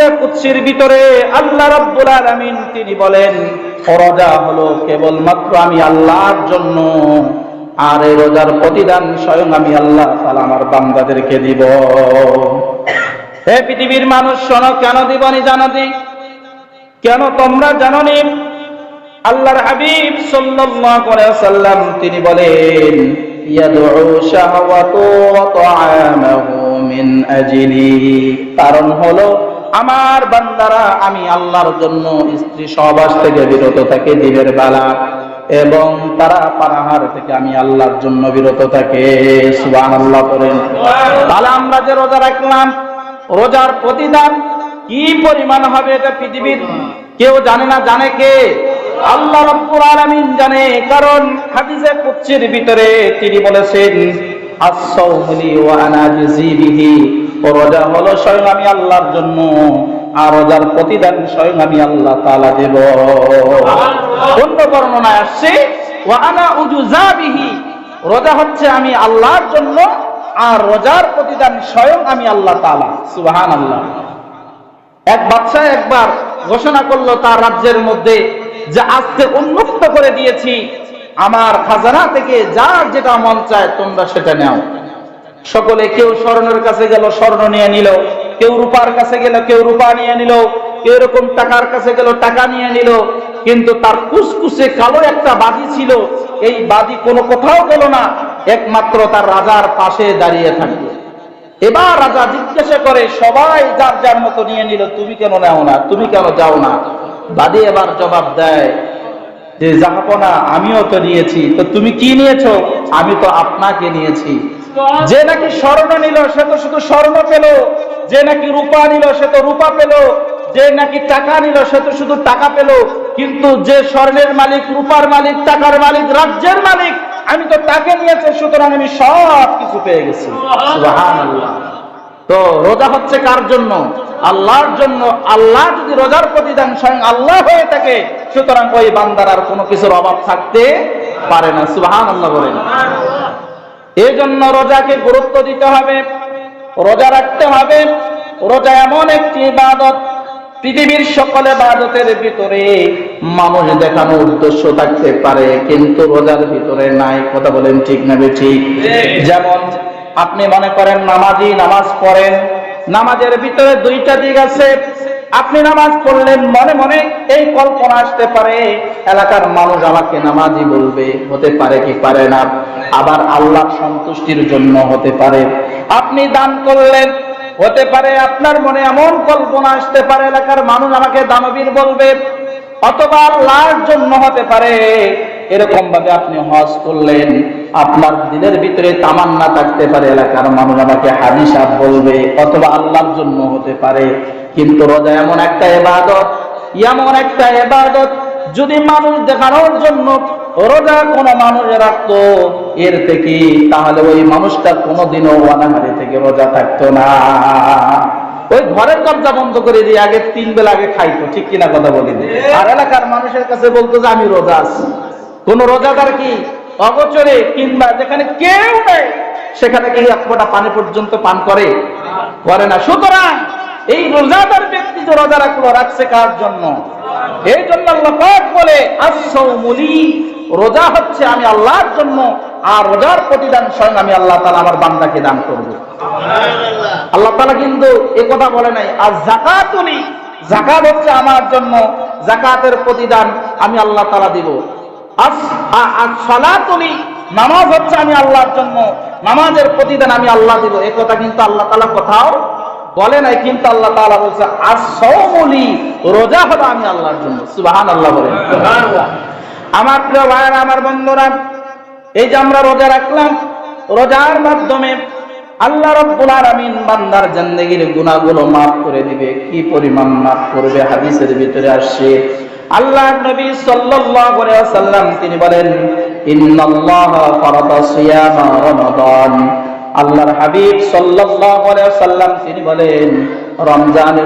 হাদিসে কুৎসির ভিতরে আল্লাহ রাব্বুল আলামিন তিনি বলেন রোজা হলো কেবলমাত্র আমি আল্লাহর জন্য, আর এই রোজার প্রতিদান স্বয়ং আমি আল্লাহ তাআলা আমার বান্দাদেরকে দিব। হে পৃথিবীর মানুষ, শোনো, কেন দিবনি জানো দি কেন তোমরা জানো নি আল্লাহর হাবিব সাল্লাল্লাহু আলাইহি ওয়াসাল্লাম তিনি বলেন ইয়াদউ শাহওয়াতু ওয়া তাআমাহু মিন আজলি। কারণ হলো আমার বান্দারা, আমি আল্লাহর জন্য স্ত্রী সহবাস থেকে বিরত থাকে দিনের বেলা, এবং তারা পানাহার থেকে আমি আল্লাহর জন্য বিরত থাকে। সুবহানাল্লাহ করেন তাহলে আমরা যে রোজা রাখলাম, রোজার প্রতিদান কি পরিমাণ হবে এটা পৃথিবীর? কেউ জানে না, জানে কে? আল্লাহ রাব্বুল আলামিন জানে, কারণ হাদিসে কুদসির ভিতরে তিনি বলেছেন রোজা হলো স্বয়ং আমি আল্লাহর জন্য, আর রোজার প্রতিদান স্বয়ং আমি আল্লাহ তাআলা দেব। অন্য বর্ণনায় আসছে রোজা হচ্ছে আমি আল্লাহর জন্য, আর রোজার প্রতিদান স্বয়ং আমি আল্লাহ তাআলা। সুবহানাল্লাহ। এক বাচ্চা একবার ঘোষণা করল তার রাজ্যের মধ্যে যে আজকে উন্মুক্ত করে দিয়েছি আমার খাজানা থেকে যার যেটা মন চায় তোমরা সেটা নাও। সকলে কেউ স্বর্ণের কাছে গেল, স্বর্ণ নিয়ে নিল। কেউ রূপার কাছে গেল, কেউ রূপা নিয়ে নিল। কেউ এরকম টাকার কাছে গেল, টাকা নিয়ে নিল। কিন্তু তার কুসকুসে কালো একটা বাদি ছিল। এই বাদি কোনো কোথাও গেল না। একমাত্র তার রাজার পাশে দাঁড়িয়ে থাকল। এবার রাজা জিজ্ঞাসা করে, সবাই যার যার মতো নিয়ে নিল, তুমি কেন নেও না? তুমি কেন যাও না? বাদী এবার জবাব দেয় যে জাহাপনা আমিও তো নিয়েছি, তো তুমি কি নিয়েছো? আমি তো আপনাকে নিয়েছি। যে নাকি স্বর্ণ নিল, সে তো শুধু স্বর্ণ পেল। যে নাকি রূপা নিল, সে তো রূপা পেল। যে নাকি টাকা নিল, সে তো শুধু টাকা পেল। কিন্তু যে স্বর্ণের মালিক, রূপার মালিক, টাকার মালিক, রাজ্যের মালিক, আমি তো তাকে নিয়েছি, সুতরাং আমি সব কিছু পেয়ে গেছি। তো রোজা হচ্ছে কার জন্য? আল্লাহর জন্য। আল্লাহ যদি রোজার প্রতিদান স্বয়ং আল্লাহ হয়ে থাকে সুতরাং ওই বান্দার আর কোনো কিছুর অভাব থাকতে পারে না। সুবাহান আল্লাহ বলেন। এই জন্য রোজাকে গুরুত্ব দিতে হবে, রোজা রাখতে হবে। রোজা এমন একটি ইবাদত, পৃথিবীর সকল ইবাদতের ভিতরে মানুষ দেখানোর উদ্দেশ্য থাকতে পারে, কিন্তু রোজার ভিতরে নাই। কথা বলেন ঠিক না ঠিক যেমন আপনি মনে করেন নামাজি নামাজ পড়েন, নামাজের ভিতরে দুইটা দিক আছে। আপনি নামাজ পড়লেন, মনে মনে এই কল্পনা আসতে পারে, এলাকার মানুষ আমাকে নামাজি বলবে, হতে পারে কি পারে না, আবার আল্লাহ সন্তুষ্টির জন্য হতে পারে। আপনি দান করলেন, হতে পারে আপনার মনে এমন কল্পনা আসতে পারে, এলাকার মানুষ আমাকে দানবীর বলবে অথবা আল্লাহর জন্য হতে পারে এরকম ভাবে আপনি হজ করলেন, আপনার দিলের ভিতরে তামান্না থাকতে পারে, এলাকার মানুষ আমাকে হাদিসা বলবে, অথবা আল্লাহর জন্য হতে পারে। কিন্তু রোজা এমন একটা এবাদত এমন একটা এবাদত যদি মানুষ দেখানোর জন্য রোজা কোন মানুষ রাখতো, এর থেকে তাহলে ওই মানুষটা কোনোদিনও অনাহারি থেকে রোজা থাকতো না। ওই ঘরের দরজা বন্ধ করে দিয়ে আগে তিন বেলা আগে খাইতো, ঠিক কিনা কথা বলি। আর এলাকার মানুষের কাছে বলতো যে, আমি রোজা আছি। কোন রোজাদার কি অগোচরে কিংবা যেখানে কেউ নেই, সেখানে কি এক ফোঁটা পানি পর্যন্ত পান করে? করে না। সুতরাং এই রোজাদার ব্যক্তি যে রোজা রাখল, রাখছে কার জন্য? এই জন্য আল্লাহ বলে আসৌমুলি রোজা হচ্ছে আমি আল্লাহর জন্য, আর রোজার প্রতিদান স্বয়ং আমি আল্লাহ তাআলা আমার বান্দাকে দান করব। আল্লাহ তালা কিন্তু এ কথা বলে নাই আর জাকাতুলি জাকাত হচ্ছে আমার জন্য জাকাতের প্রতিদান আমি আল্লাহ তালা দিব। নামাজ হচ্ছে আমি আল্লাহর জন্য। নামাজের প্রতিদান আমি আল্লাহ দিব। কথা কিন্তু আল্লাহ তাআলা কোথাও বলে নাই, কিন্তু আল্লাহ তাআলা বলছে আসৌমুলি রোজা হলো আমি আল্লাহর জন্য। সুবহানাল্লাহ বলেন। আমার প্রিয় ভাইয়েরা, আমার বন্ধুরা, এই যে আমরা রোজা রাখলাম, রোজার মাধ্যমে আল্লাহ রাব্বুল আলামিন বান্দার জিন্দেগীর গুনাহগুলো maaf করে দিবে। কি পরিমাণ maaf করবে? হাদিসের ভিতরে আসছে। আল্লাহ নবী সাল্লাল্লাহু আলাইহি তিনি বলেন, ইন্নাল্লাহা সিয়ামা রমাদান। আল্লাহর হাবিব সাল্লাল্লাহু আলাইহি ওয়াসাল্লাম তিনি বলেন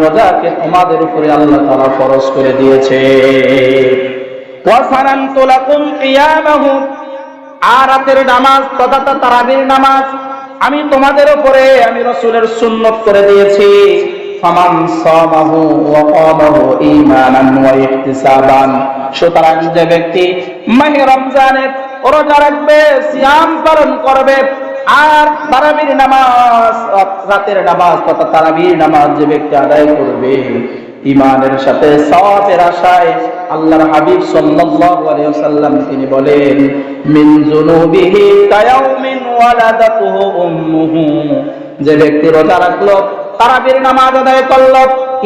রোজাকে তোমাদের উপরে আল্লাহ তাআলা ফরজ করে দিয়েছে। ওয়াসানান্তু লাকুম কিয়ামাহু আর নামাজ তথা তারাবির নামাজ আমি তোমাদের উপরে, আমি রসুলের সুন্নত করে দিয়েছি। ফামান সামাহু ওয়া ঈমানান ওয়া ইহতিসাবান। সুতরাং যে ব্যক্তি মাহে রোজা রাখবে, সিয়াম পালন করবে, আর তারাবির নামাজ, রাতের নামাজ তথা তারাবির নামাজ যে ব্যক্তি আদায় করবে ইমানের সাথে সওয়াবের আশায় আল্লাহর হাবিব সাল্লাল্লাহু আলাইহি ওয়াসাল্লাম তিনি বলেন, মিন যুনুবিহি কায়াউমিন ওয়ালাদাতুহু উম্মুহু। যে ব্যক্তি রোজা রাখল তারাবির নামাজ আদায় করল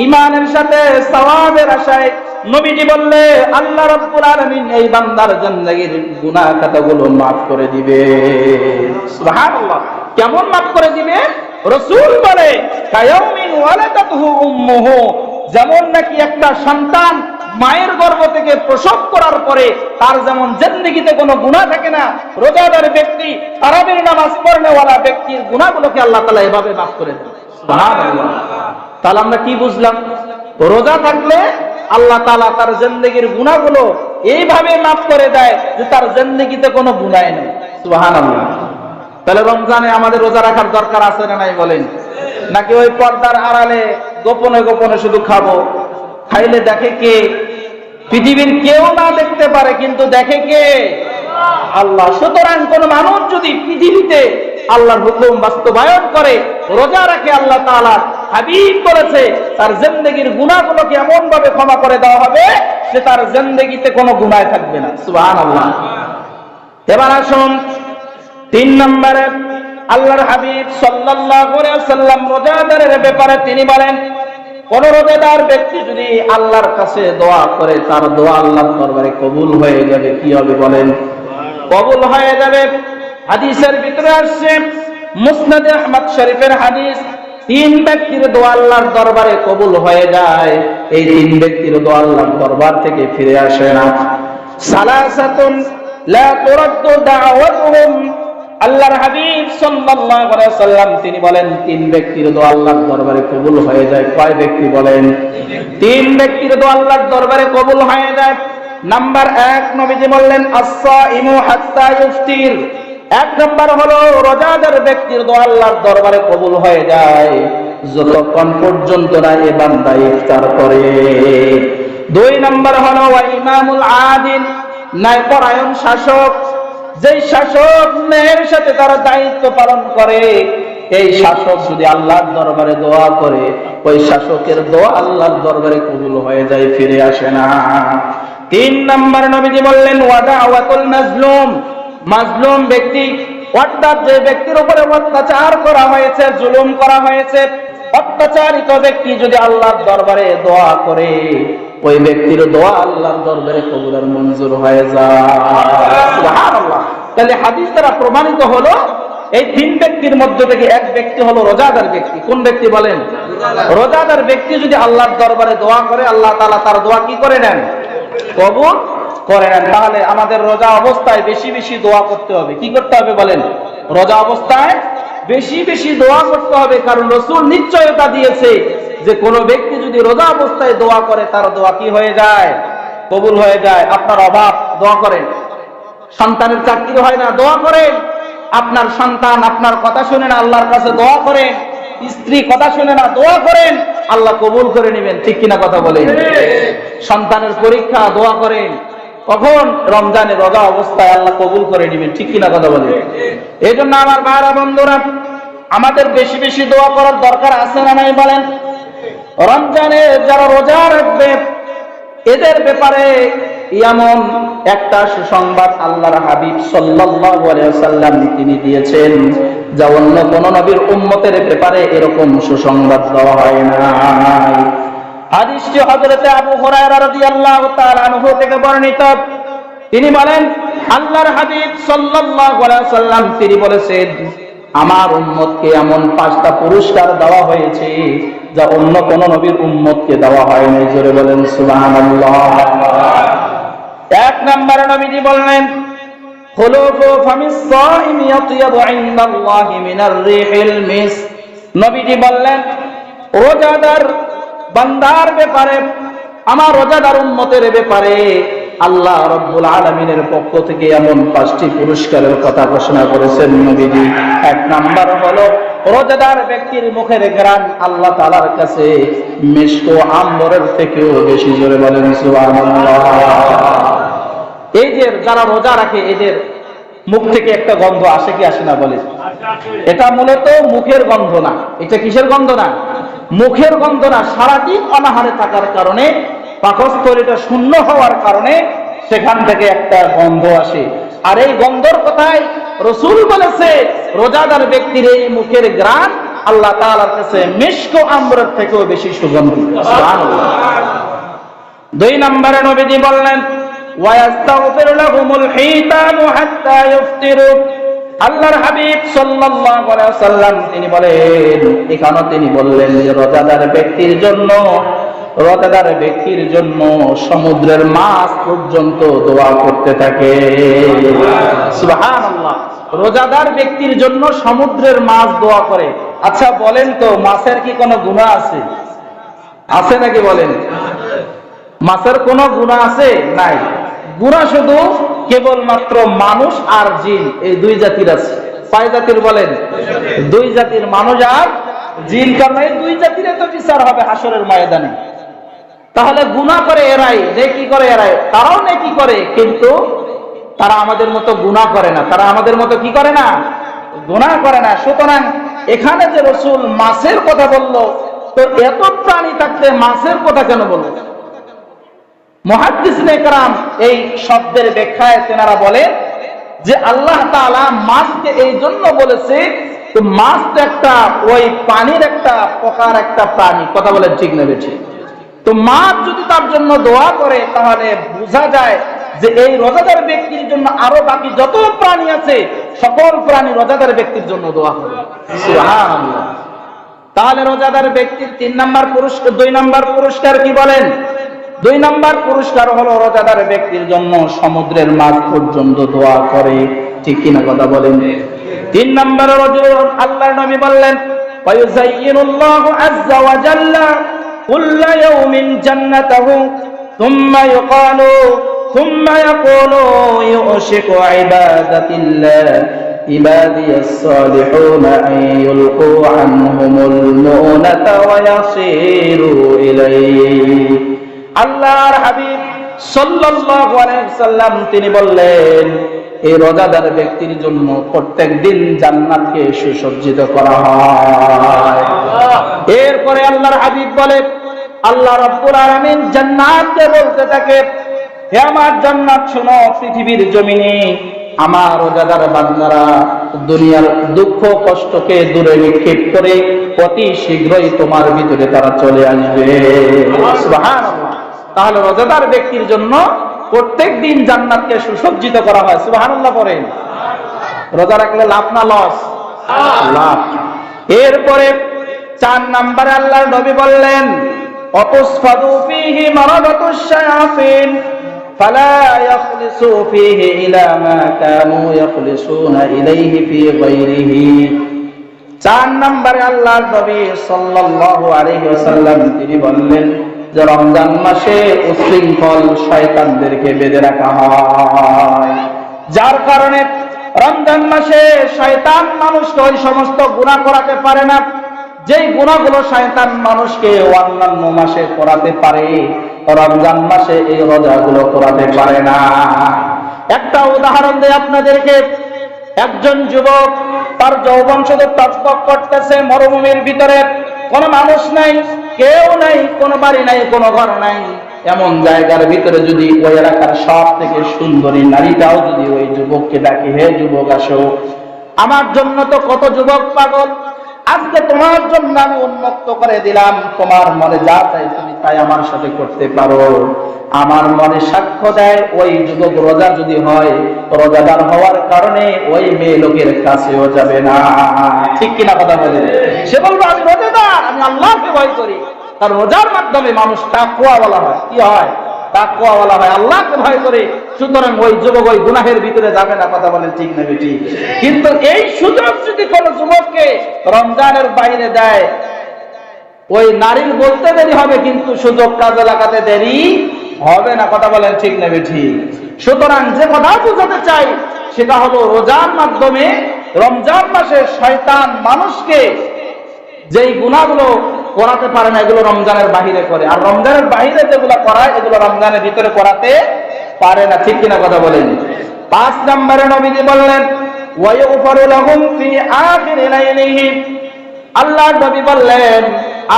ইমানের সাথে সওয়াবের আশায় নবীজি বললে, আল্লাহ রাব্বুল আলামিন এই বান্দার জিন্দেগীর গুনাহ খাতাগুলো maaf করে দিবে। সুবহানাল্লাহ। কেমন maaf করে দিবে? রাসূল বলে, কায়াউমিন ওয়ালাদাতুহু উম্মুহু। যেমন নাকি একটা সন্তান মায়ের গর্ভ থেকে প্রসব করার পরে তার যেমন জিন্দেগিতে কোনো গুনাহ থাকে না, রোজাদার ব্যক্তি তারাবির নামাজ পড়নেওয়ালা ব্যক্তির গুনাহগুলোকে আল্লাহ তাআলা এভাবে maaf করে দেন তাহলে আমরা কি বুঝলাম? রোজা থাকলে আল্লাহ তালা তার জিন্দগির গুণাগুলো এইভাবে মাফ করে দেয় যে তার জিন্দগিতে কোনো গুণাই নেই। সুবাহান তাহলে রমজানে আমাদের রোজা রাখার দরকার আছে না নাই বলেন? নাকি ওই পর্দার আড়ালে গোপনে গোপনে শুধু খাব? খাইলে দেখে কে? পৃথিবীর কেউ না দেখতে পারে, কিন্তু দেখে কে? আল্লাহ। সুতরাং কোন মানুষ যদি পৃথিবীতে আল্লাহর হুকুম বাস্তবায়ন করে, রোজা রাখে আল্লাহ তাআলা। হাবিব করেছে তার জিন্দগির গুনাহগুলোকে এমন ভাবে ক্ষমা করে দেওয়া হবে যে তার জিন্দগিতে কোনো গুনাহ থাকবে না। সুবহানাল্লাহ। এবার আসুন, তিন নম্বরে আল্লাহর হাবিব সাল্লাল্লাহু আলাইহি সাল্লাম রোজাদারের ব্যাপারে তিনি বলেন, কোন রোজাদার ব্যক্তি যদি আল্লাহর কাছে দোয়া করে, তার দোয়া আল্লাহর দরবারে কবুল হয়ে যাবে, কি হবে বলেন? কবুল হয়ে যাবে। হাদিসের ভিতরে আসছে, মুসনাদে আহমদ শরীফের হাদিস, তিন ব্যক্তির দোয়া আল্লাহর দরবারে কবুল হয়ে যায়, এই তিন ব্যক্তির দোয়া আল্লাহর দরবার থেকে ফিরে আসে না। সালাসাতুন লা তুরাদ্দু দাওয়াতুহুম, আল্লাহর হাবিব সাল্লাল্লাহু আলাইহি সাল্লাম তিনি বলেন, তিন ব্যক্তির দোয়া আল্লাহর দরবারে কবুল হয়ে যায়। কয় ব্যক্তি বলেন? তিন ব্যক্তির দোয়া আল্লাহর দরবারে কবুল হয়ে যায়। নাম্বার এক, নবীজি বললেন, আস-সাইমু হাত্তা ইফতির এক নম্বর হলো, রোজাদার ব্যক্তির দোয়া আল্লাহর দরবারে কবুল হয়ে যায়। যতক্ষণ পর্যন্ত না এ বান্দা ইফতার করে। দুই নম্বর হলো ইমামুল আদিল ন্যায়পরায়ণ শাসক। যেই শাসক ন্যায়ের সাথে তার দায়িত্ব পালন করে, এই শাসক যদি আল্লাহর দরবারে দোয়া করে, ওই শাসকের দোয়া আল্লাহর দরবারে কবুল হয়ে যায়, ফিরে আসে না। তিন নম্বর নবীজি বললেন ওয়াদা ওয়াতুল মাজলুম মাজলুম ব্যক্তি, অর্থাৎ যে ব্যক্তির উপরে অত্যাচার করা হয়েছে, জুলুম করা হয়েছে, অত্যাচারিত ব্যক্তি যদি আল্লাহর দরবারে দোয়া করে, ওই ব্যক্তির দোয়া আল্লাহর দরবারে কবুলের মঞ্জুর হয়ে যায়। তাহলে হাদিস দ্বারা প্রমাণিত হলো, এই তিন ব্যক্তির মধ্য থেকে এক ব্যক্তি হলো রোজাদার ব্যক্তি। কোন ব্যক্তি বলেন? রোজাদার ব্যক্তি যদি আল্লাহর দরবারে দোয়া করে, আল্লাহ তালা তার দোয়া কি করে নেন? কবুল করে নেন তাহলে আমাদের রোজা অবস্থায় বেশি বেশি দোয়া করতে হবে। কি করতে হবে বলেন? রোজা অবস্থায় বেশি বেশি দোয়া করতে হবে কারণ রসুল নিশ্চয়তা দিয়েছে যে কোন ব্যক্তি যদি রোজা অবস্থায় দোয়া করে তার দোয়া কি হয়ে যায়? কবুল হয়ে যায়। আপনার অভাব দোয়া করেন। সন্তানের চাকরি হয় না দোয়া করেন। আপনার সন্তান আপনার কথা শুনে না আল্লাহর কাছে দোয়া করেন। স্ত্রী কথা শুনে না দোয়া করেন। আল্লাহ কবুল করে নেবেন। ঠিক কিনা কথা বলেন? সন্তানের পরীক্ষা দোয়া করেন। কখন রমজানে রোজা অবস্থায় আল্লাহ কবুল করে নেবেন? ঠিক কিনা কথা বলেন? এই জন্য আমার ভাইরা, বন্ধুরা, আমাদের বেশি বেশি দোয়া করার দরকার আছে না নাই বলেন? রমজানে যারা রোজা রাখবে, এদের ব্যাপারে এমন একটা সুসংবাদ আল্লাহর হাবিব সাল্লাম তিনি দিয়েছেন যা অন্য কোন নবীর উম্মতের ব্যাপারে এরকম সুসংবাদ দেওয়া হয় নাই। হাদিসটি হযরতে আবু হুরায়রা রাদিয়াল্লাহু তাআলা আনহু থেকে বর্ণিত। তিনি বলেন, আল্লাহর হাবিব সাল্লাল্লাহু আলাইহি সাল্লাম তিনি বলেছেন, আমার উম্মতকে এমন পাঁচটা পুরস্কার দেওয়া হয়েছে, যা অন্য কোন নবীর উম্মতকে দেওয়া হয়নি। জোরে বলেন, সুবহানাল্লাহ। এক নম্বরে নবীজি বললেন খুলুফু ফামিস সাইমি ইয়াতিয়াবু ইনদাল্লাহি মিনার রিহিল মিস। নবীজি বললেন, রোজাদার বান্দার ব্যাপারে, আমার রোজাদার উম্মতের ব্যাপারে আল্লাহ রব্বুল আলমিনের পক্ষ থেকে এমন পাঁচটি পুরস্কারের কথা ঘোষণা করেছেন নবীজি। এক নাম্বার হলো, রোজাদার ব্যক্তির মুখের গ্রান আল্লাহ তালার কাছে মিষ্ক আম্বরের থেকেও বেশি জোরে বলেন এই যে যারা রোজা রাখে, এদের মুখ থেকে একটা গন্ধ আসে কি আসে না বলে এটা মূলত মুখের গন্ধ না। এটা কিসের গন্ধ না? মুখের গন্ধ না সারাদিন অনাহারে থাকার কারণে, পাকস্থলীটা শূন্য হওয়ার কারণে সেখান থেকে একটা গন্ধ আসে। আর এই গন্ধর কথাই রসুল বলেছে, রোজাদার ব্যক্তির এই মুখের গ্রান আল্লাহ তাআলার কাছে মিষ্ক আম্বরের থেকেও বেশি সুগন্ধি। দুই নম্বরে নবীজি বললেন, ওয়ায়াস্তাগফির লাহুমুল হিতানু হাত্তা ইফতিরু আল্লাহর হাবিব ওয়াসাল্লাম, তিনি বলেন এখানে তিনি বললেন যে রোজাদার ব্যক্তির জন্য, রোজাদার ব্যক্তির জন্য সমুদ্রের মাছ পর্যন্ত দোয়া করতে থাকে। রোজাদার ব্যক্তির জন্য সমুদ্রের মাছ দোয়া করে। আচ্ছা বলেন তো, মাছের কি কোনো গুণা আছে? আছে নাকি বলেন? মাছের কোনো গুণা আছে? নাই। গুণা শুধু কেবলমাত্র মানুষ আর জিন, এই দুই জাতির আছে। কয় জাতির বলেন? দুই জাতির মানুষ আর জিন, কারণ এই দুই জাতির তো বিচার হবে হাসরের ময়দানে। তাহলে গুণা করে এরাই, নেকি করে এরাই, তারাও নেকি করে, কিন্তু তারা আমাদের মতো গুণা করে না। তারা আমাদের মতো কি করে না? গুণা করে না। সুতরাং এখানে যে রসুল মাছের কথা বলল, তো এত প্রাণী থাকতে মাছের কথা কেন বলল? মহাদ্দিসিনে কারাম এই শব্দের ব্যাখ্যায় তেনারা বলেন যে আল্লাহ মাছকে এই জন্য বলেছে মাছ তো একটা ওই পানির একটা একটা প্রাণী, কথা বলেন ঠিক না বেঠি। তো মাছ যদি তার জন্য দোয়া করে, তাহলে বোঝা যায় যে এই রোজাদার ব্যক্তির জন্য আরও বাকি যত প্রাণী আছে, সকল প্রাণী রোজাদার ব্যক্তির জন্য দোয়া করে তাহলে রোজাদার ব্যক্তির তিন নাম্বার পুরস্কার দুই নাম্বার পুরস্কার কি বলেন? দুই নাম্বার পুরস্কার হলো রোজাদার ব্যক্তির জন্য সমুদ্রের মাছ পর্যন্ত দোয়া করে। ঠিক কিনা কথা বলেন? তিন নাম্বার আল্লাহ নবী বললেন ওয়ায়ুযায়্যিনুল্লাহু আল্লাহর হাবিব সাল্লাল্লাহু আলাইহি সাল্লাম তিনি বললেন, এই রোজাদার ব্যক্তির জন্য প্রত্যেক দিন জান্নাতকে সুসজ্জিত করা হয়। এরপরে আল্লাহর হাবিব বলে, আল্লাহ রাব্বুল আলামিন জান্নাতকে বলতে থাকে, হে আমার জান্নাত শোনো, পৃথিবীর জমিনে আমার রোজাদার বান্দারা দুনিয়ার দুঃখ কষ্টকে দূরে নিক্ষেপ করে অতি শীঘ্রই তোমার ভিতরে তারা চলে আসবে। সুবহানাল্লাহ। তাহলে রোজাদার ব্যক্তির জন্য প্রত্যেক দিন জান্নাতকে সুসজ্জিত করা হয়। সুবহানাল্লাহ পড়েন। রোজা রাখলে লাভ না লস? লাভ। এরপরে চার নাম্বারে আল্লাহর নবী বললেন ফিহি মারাদাতুশ শায়াতিন চার নম্বরে আল্লাহর নবী সাল্লাল্লাহু আলাইহি ওয়াসাল্লাম তিনি বললেন যে রমজান মাসে উশৃঙ্খল শয়তানদেরকে বেঁধে রাখা হয়। যার কারণে রমজান মাসে শয়তান মানুষকে ওই সমস্ত গুনাহ করাতে পারে না। যেই গুণাগুলো শয়তান মানুষকে অন্যান্য মাসে করাতে পারে, রমজান মাসে এই রোজাগুলো করাতে পারে না। একটা উদাহরণ দেয় আপনাদেরকে, একজন যুবক তার যৌবংশদের টকটক করতেছে, মরুভূমির ভিতরে কোনো মানুষ নাই, কেউ নাই, কোনো বাড়ি নাই, কোনো ঘর নাই। এমন জায়গার ভিতরে যদি ওই এলাকার সব থেকে সুন্দরী নারীটাও যদি ওই যুবককে ডাকে, হে যুবক, আসো। আমার জন্য তো কত যুবক পাগল। আজকে তোমার জন্য আমি উন্মুক্ত করে দিলাম। তোমার মনে যা চাই তুমি তাই আমার সাথে করতে পারো। আমার মনে সাক্ষ্য দেয়, ওই যুবক রোজা যদি হয় রোজাদার হওয়ার কারণে ওই মেয়ে লোকের কাছেও যাবে না। ঠিক কিনা কথা বলে সে বলব, আমি রোজাদার, আমি আল্লাহকে ভয় করি। তার রোজার মাধ্যমে মানুষ তাকুয়া বলা হয়। কি হয়? তাকুয়া বলা হয়, আল্লাহকে ভয় করে। সুতরাং ওই যুবক ওই গুনাহের ভিতরে যাবে না, কথা বলেন ঠিক না বেটি কিন্তু এই সুযোগ যদি কোন যুবককে রমজানের বাইরে দেয়, ওই নারীর বলতে দেরি হবে, কিন্তু সুযোগ কাজে লাগাতে দেরি হবে না, কথা বলেন ঠিক নেবে ঠিক সুতরাং যে কথা বোঝাতে চাই, সেটা হলো রোজার মাধ্যমে রমজান মাসে শয়তান মানুষকে যেই গুণাগুলো করাতে পারে না, এগুলো রমজানের বাহিরে করে। আর রমজানের বাহিরে যেগুলো করায়, এগুলো রমজানের ভিতরে করাতে পারে না, ঠিক কিনা কথা বলেন? পাঁচ নম্বরে নবীজি বললেন আল্লাহ নবী বললেন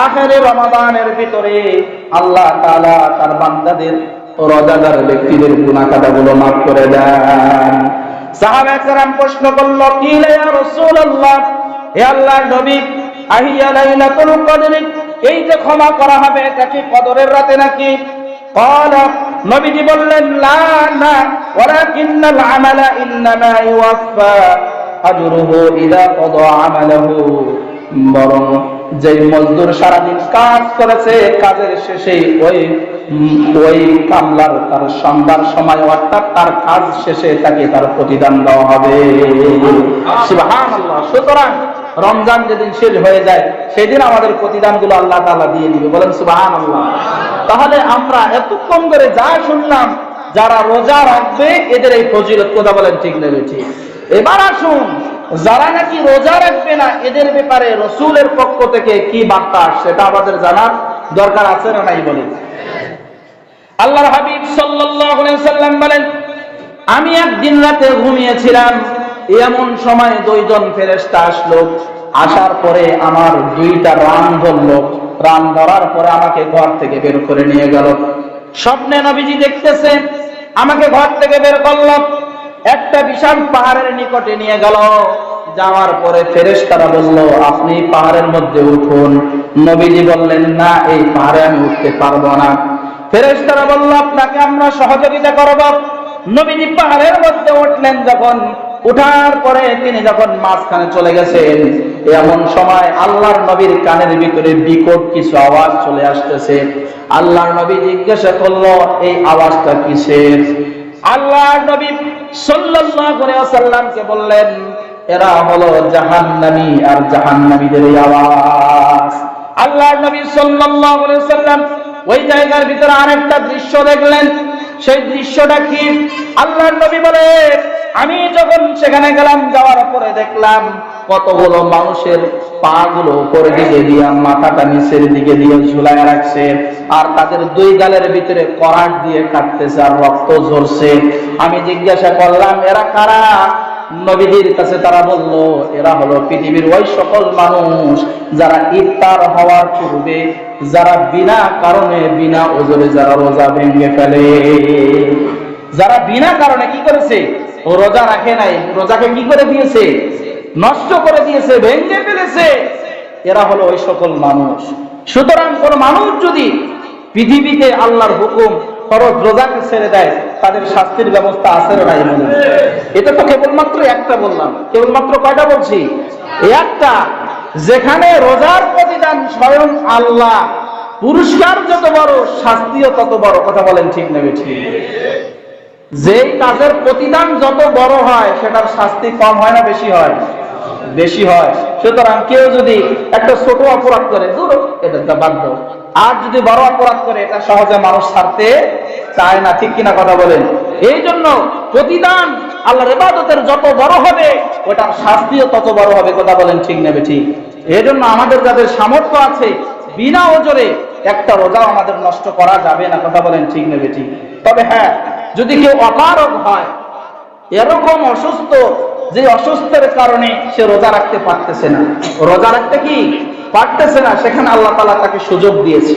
আখেরে রমাদানের ভিতরে আল্লাহ তাআলা তার বান্দাদের রোজাদার ব্যক্তিদের গুনাহ কাটাগুলো মাফ করে দেন সাহাবা একরাম প্রশ্ন করল কি ইয়া রাসূলুল্লাহ হে আল্লাহর নবী আহিয়া লাইলাতুল কদর এই যে ক্ষমা করা হবে এটা কি কদরের রাতে নাকি قال নবীজি বললেন লা না ওয়ালাকিন্নাল আমালা ইন্নামা ইউয়াফা আজরুহু ইদা কদা আমালাহু বরং যে মজদুর সারাদিন কাজ করেছে, কাজের শেষে ওই ওই কামলার তার সন্ধ্যার সময়, অর্থাৎ তার কাজ শেষে তাকে তার প্রতিদান দেওয়া হবে। সুতরাং রমজান যেদিন শেষ হয়ে যায়, সেদিন আমাদের প্রতিদানগুলো আল্লাহ তাআলা দিয়ে দিবে। বলেন সুবহানাল্লাহ। তাহলে আমরা এতক্ষণ করে যা শুনলাম, যারা রোজা রাখবে, এদের এই ফজিলত কথা বলেন ঠিক নেবে ঠিক। এবার আসুন যারা নাকি রোজা রাখবে না, এদের ব্যাপারে রসুলের পক্ষ থেকে কি বার্তা আসছে সেটা আমাদের জানার দরকার আছে না নাই বলেন আল্লাহর হাবিব সাল্লাম বলেন, আমি একদিন রাতে ঘুমিয়েছিলাম, এমন সময় দুইজন ফেরেস্তা আসলো। আসার পরে আমার দুইটা রান ধরলো। রান ধরার পরে আমাকে ঘর থেকে বের করে নিয়ে গেল। স্বপ্নে নবীজি দেখতেছে, আমাকে ঘর থেকে বের করল। একটা বিশাল পাহাড়ের নিকটে নিয়ে গেল। যাওয়ার পরে ফেরেশতারা বলল, আপনি পাহাড়ের মধ্যে উঠুন। নবীজি বললেন, না, এই পাহাড়ে আমি উঠতে পারব না। ফেরেশতারা বলল, আপনাকে আমরা সহযোগিতা করব। নবীজি পাহাড়ের মধ্যে উঠলেন যখন। উঠার পরে তিনি যখন মাঝখানে চলে গেছেন, এমন সময় আল্লাহর নবীর কানের ভিতরে বিকট কিছু আওয়াজ চলে আসতেছে। আল্লাহর নবী জিজ্ঞাসা করল, এই আওয়াজটা কিসের? আল্লাহর নবী ওয়াসাল্লামকে বললেন, এরা হলো জাহান্নামী আর জাহান্নামীদের নামীদের আওয়াজ। আল্লাহর নবী সাল্লাম ওই জায়গার ভিতরে আরেকটা দৃশ্য দেখলেন। সেই দৃশ্যটা কি? আল্লাহর নবী বলে, আমি যখন সেখানে গেলাম, যাওয়ার পরে দেখলাম কতগুলো মানুষের পা গুলো উপরের দিকে দিয়া মাথাটা নিচের দিকে দিয়ে ঝুলায় রাখছে, আর তাদের দুই গালের ভিতরে করাট দিয়ে কাটতেছে আর রক্ত ঝরছে। আমি জিজ্ঞাসা করলাম, এরা কারা? নবীদের কাছে তারা বলল, এরা হলো পৃথিবীর ওই সকল মানুষ যারা ইফতার হওয়ার পূর্বে, যারা বিনা কারণে বিনা ওজনে যারা রোজা ভেঙে ফেলে। যারা বিনা কারণে কি করেছে? রোজা রাখে নাই। রোজাকে কি করে দিয়েছে? নষ্ট করে দিয়েছে, ভেঙে ফেলেছে, এরা হলো ওই সকল মানুষ। সুতরাং কোন মানুষ যদি পৃথিবীতে আল্লাহর হুকুম রোজাকে ছেড়ে দেয়, তাদের শাস্তির ব্যবস্থা আছে এটা তো কেবলমাত্র একটা বললাম। কেবলমাত্র কয়টা বলছি? একটা, যেখানে রোজার প্রতিদান স্বয়ং আল্লাহ, পুরস্কার যত বড়, শাস্তিও তত বড়। কথা বলেন ঠিক নেবে ঠিক যেই কাজের প্রতিদান যত বড় হয়, সেটার শাস্তি কম হয় না বেশি হয়? বেশি হয়। সুতরাং কেউ যদি একটা ছোট অপরাধ করে দূর এটা দাও আর যদি বড় অপরাধ করে, এটা সহজে মানুষ ছাড়তে চায় না। ঠিক কিনা কথা বলেন? এই জন্য প্রতিদান আল্লাহর ইবাদতের যত বড় হবে, ওটার শাস্তিও তত বড় হবে। কথা বলেন ঠিক নেবে ঠিক এই জন্য আমাদের যাদের সামর্থ্য আছে, বিনা ওজরে একটা রোজাও আমাদের নষ্ট করা যাবে না। কথা বলেন ঠিক নেবে ঠিক তবে হ্যাঁ যদি কেউ অপারক হয়, এরকম অসুস্থ যে অসুস্থের কারণে সে রোজা রাখতে পারতেছে না। রোজা রাখতে কি? পারতেছে না, সেখানে আল্লাহ তালা তাকে সুযোগ দিয়েছে।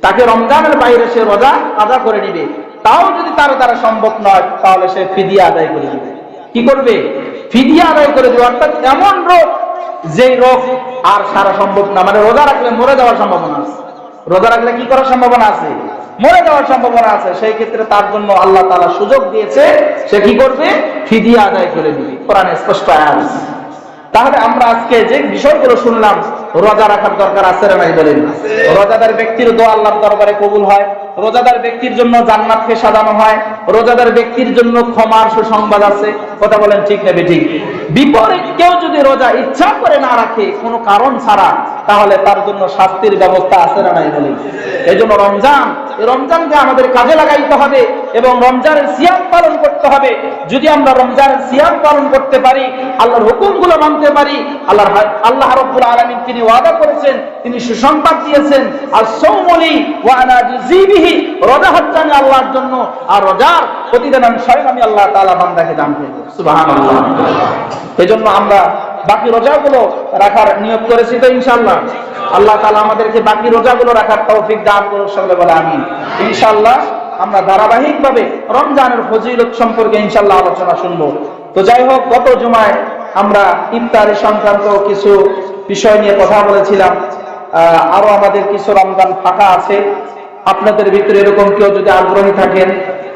তাকে রমজানের বাইরে সে রোজা আদা করে নিবে। তাও যদি তার দ্বারা সম্ভব নয়, তাহলে সে ফিদিয়া আদায় করে দিবে কি করবে? ফিদিয়া আদায় করে দেবে, অর্থাৎ এমন রোগ যেই রোগ আর সারা সম্ভব না। মানে রোজা রাখলে মরে যাওয়ার সম্ভাবনা আছে। রোজা রাখলে কি করার সম্ভাবনা আছে? মরে যাওয়ার সম্ভাবনা আছে। সেই ক্ষেত্রে তার জন্য আল্লাহ তালা সুযোগ দিয়েছে, সে কি করবে? ফিদিয়া আদায় করে দিবে। কোরআনে স্পষ্ট আয়াত তাহলে আমরা আজকে যে বিষয়গুলো শুনলাম, রোজা রাখার দরকার আছে না নাই বলেন? রোজাদার ব্যক্তির দোয়া আল্লাহর দরবারে কবুল হয়। রোজাদার ব্যক্তির জন্য জান্নাতকে সাজানো হয়। রোজাদার ব্যক্তির জন্য ক্ষমার সুসংবাদ আছে। কথা বলেন ঠিক নেবে ঠিক বিপরীত কেউ যদি রোজা ইচ্ছা করে না রাখে, কোনো কারণ ছাড়া তাহলে তার জন্য শাস্তির ব্যবস্থা আছে না নাই বলি এই জন্য রমজান রমজানকে আমাদের কাজে লাগাইতে হবে এবং রমজানের সিয়াম পালন করতে হবে। যদি আমরা রমজানের সিয়াম পালন করতে পারি, আল্লাহর হুকুমগুলো মানতে পারি, আল্লাহর আল্লাহ রব্বুল আলামিন তিনি ওয়াদা করেছেন, তিনি সুসংবাদ দিয়েছেন, আর সৌমলি ওয়ানা জিবিহি রোজা হচ্ছে আমি আল্লাহর জন্য, আর রোজার প্রতিদিন আমি স্বয়ং আমি আল্লাহ তাআলা বান্দাকে করব। সুবহানাল্লাহ। এই জন্য আমরা বাকি রোজাগুলো রাখার নিয়োগ করেছি তো ইনশাল্লাহ আল্লাহ তালা আমাদেরকে বাকি রোজাগুলো রাখার তৌফিক দান করুক সকলে বলে আমি ইনশাল্লাহ আমরা ধারাবাহিকভাবে রমজানের ফজিলত সম্পর্কে ইনশাল্লাহ আলোচনা শুনব। তো যাই হোক, গত জুমায় আমরা ইফতারি সংক্রান্ত কিছু বিষয় নিয়ে কথা বলেছিলাম। আরও আমাদের কিছু রমজান ফাঁকা আছে। আপনাদের ভিতরে এরকম কেউ যদি আগ্রহী থাকেন,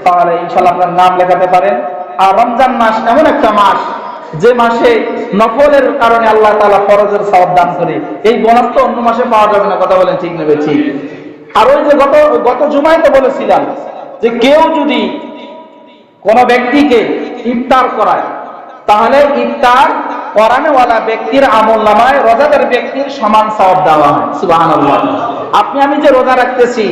তাহলে ইনশাল্লাহ আপনার নাম লেখাতে পারেন। আর রমজান মাস এমন একটা মাস যে মাসে নফলের কারণে আল্লাহ তাআলা ফরজের সওয়াব দান করে, এই বোনাস তো অন্য মাসে পাওয়া যাবে না, কথা বলেন ঠিক নেবে ঠিক। আর ওই যে গত গত জুমায় তো বলেছিলাম যে কেউ যদি কোন ব্যক্তিকে ইফতার করায়, তাহলে ইফতার করানোওয়ালা ব্যক্তির আমল নামায় রোজাদার ব্যক্তির সমান সওয়াব দেওয়া হয়, সুবহানাল্লাহ। আপনি, আমি যে রোজা রাখতেছি,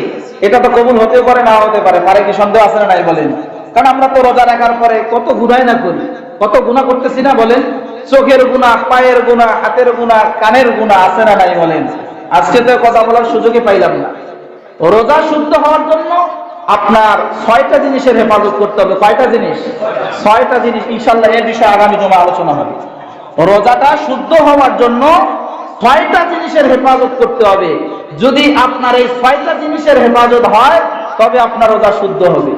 এটা তো কবুল হতে পারে না হতে পারে তারে কি সন্দেহ আছে না নাই বলেন? কারণ আমরা তো রোজা রাখার পরে কত গুনাই না করি। কত গুনাহ করতেছি না বলেন? চোখের গুনাহ, পায়ের গুনাহ, হাতের গুনাহ, কানের গুনাহ আছে না নাই বলেন? আজকে তো কথা বলার সুযোগই পাইলাম না। রোজা শুদ্ধ হওয়ার জন্য আপনার ছয়টা জিনিসের হেফাজত করতে হবে। কয়টা জিনিস? ছয়টা জিনিস। ইনশাল্লাহ এর বিষয়ে আগামী জমা আলোচনা হবে। রোজাটা শুদ্ধ হওয়ার জন্য ছয়টা জিনিসের হেফাজত করতে হবে। যদি আপনার এই ছয়টা জিনিসের হেফাজত হয়, তবে আপনার রোজা শুদ্ধ হবে।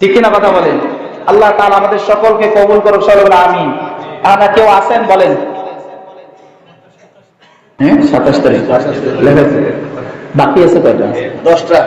ঠিক কিনা কথা বলেন? আল্লাহ তাহলে আমাদের সকলকে কবুল করুক সকলে আমি আনা কেউ আছেন বলেন? হ্যাঁ সাতাশ তারিখ। বাকি আছে কয়টা? দশটা।